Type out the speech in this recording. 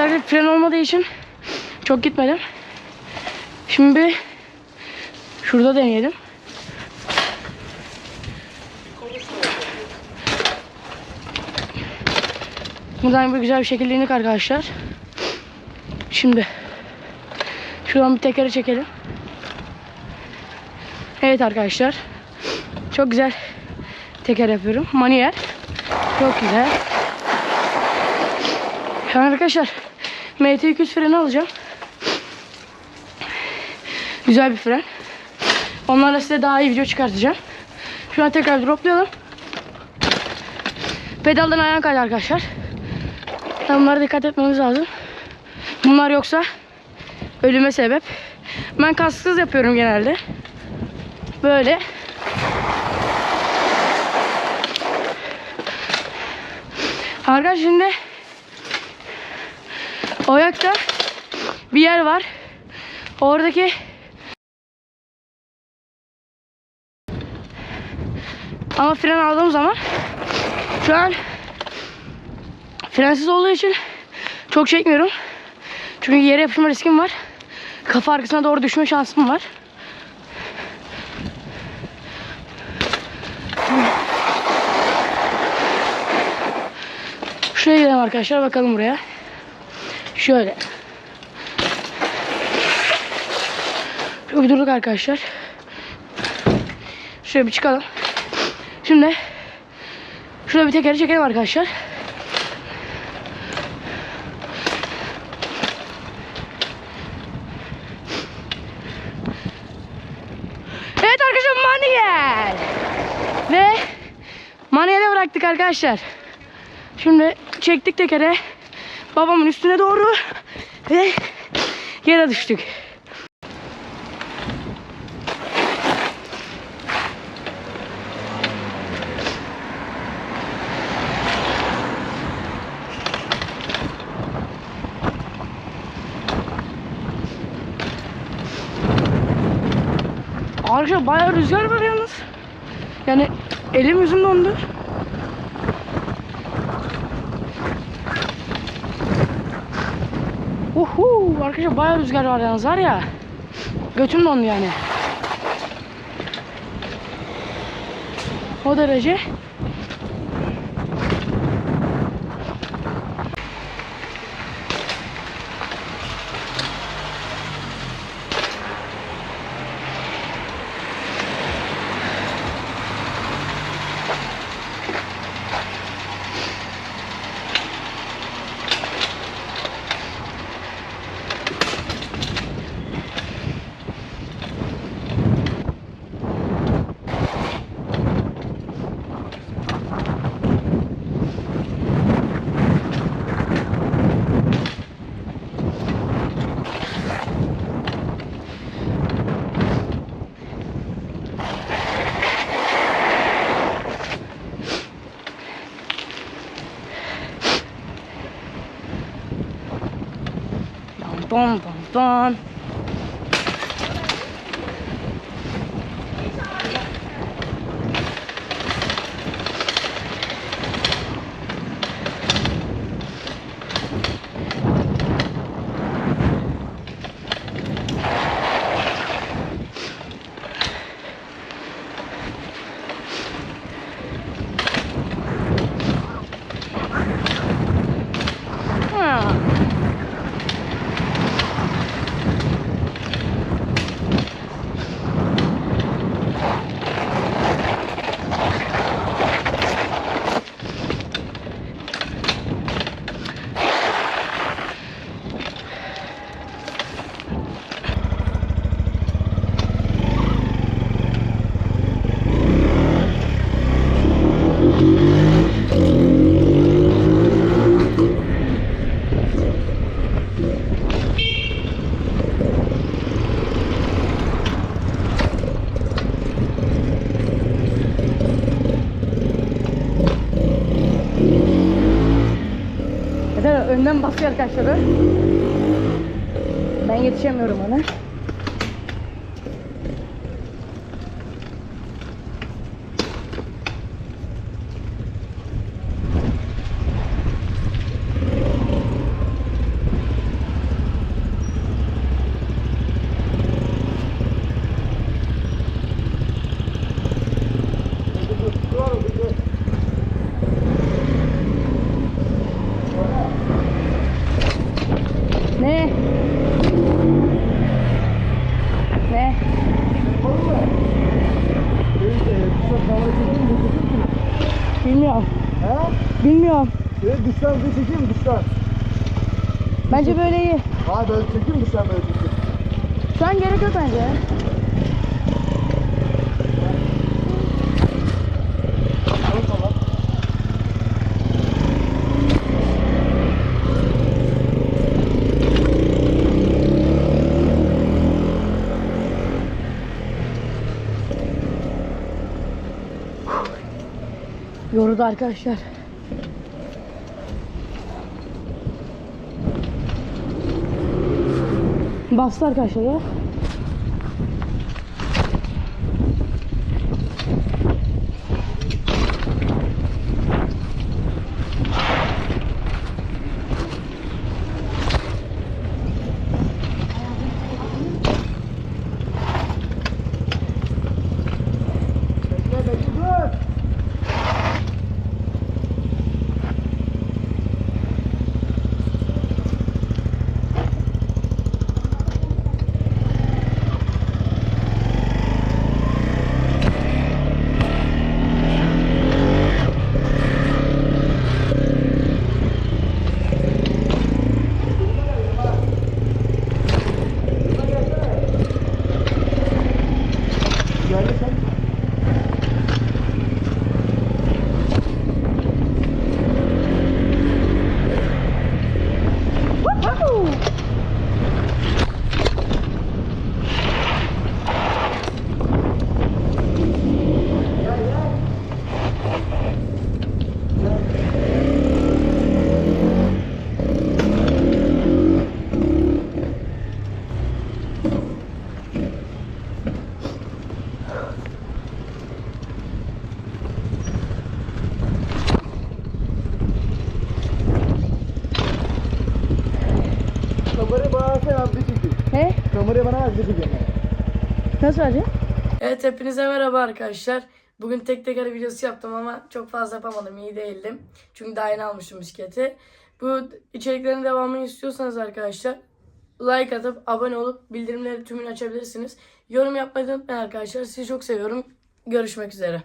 ileride fren olmadığı için çok gitmedim. Şimdi bir şurada deneyelim. Buradan bir güzel bir şekilde indik arkadaşlar. Şimdi şuradan bir tekere çekelim. Evet arkadaşlar. Çok güzel teker yapıyorum. Manuel. Çok güzel. An arkadaşlar MT200 freni alacağım. Güzel bir fren. Onlarla size daha iyi video çıkartacağım. Şu an tekrar droplayalım. Pedaldan ayağın kaydı arkadaşlar. Bunlara dikkat etmemiz lazım. Bunlar yoksa ölüme sebep. Ben kasksız yapıyorum genelde. Böyle. Arkadaşlar şimdi o ayakta bir yer var. Oradaki ama fren aldığım zaman şu an frensiz olduğu için çok çekmiyorum. Çünkü yere yapışma riskim var. Kafa arkasına doğru düşme şansım var. Şuraya gidelim arkadaşlar bakalım buraya. Şöyle. Şöyle bir durduk arkadaşlar. Şöyle bir çıkalım. Şimdi şurada bir tekeri çekelim arkadaşlar. Evet arkadaşlar manuel. Ve manuele bıraktık arkadaşlar. Şimdi çektik tekere. Babamın üstüne doğru ve yere düştük. Arkadaşlar bayağı rüzgar var yalnız. Yani elim yüzüm dondu. Uhu, arkadaşlar bayağı rüzgar var yalnız var ya. Götüm dondu yani. O derece. boom, boom, boom. Önden basıyor arkadaşlar. Ben yetişemiyorum ona. Bilmiyorum. He? Bilmiyorum. Böyle dıştan bir çekeyim mi dıştan? Bence böyle iyi. Ha böyle çekeyim mi dıştan böyle çekeyim? Şu an gerek yok bence. Yoruldu arkadaşlar. Bastı arkadaşlar ya. Bir çekeyim. Nasıl vereceğim? Evet hepinize merhaba arkadaşlar. Bugün tek teker videosu yaptım ama çok fazla yapamadım. iyi değildim. Çünkü daha yeni almıştım bisikleti. Bu içeriklerin devamını istiyorsanız arkadaşlar like atıp abone olup bildirimleri tümünü açabilirsiniz. Yorum yapmayı unutmayın arkadaşlar. Sizi çok seviyorum. Görüşmek üzere.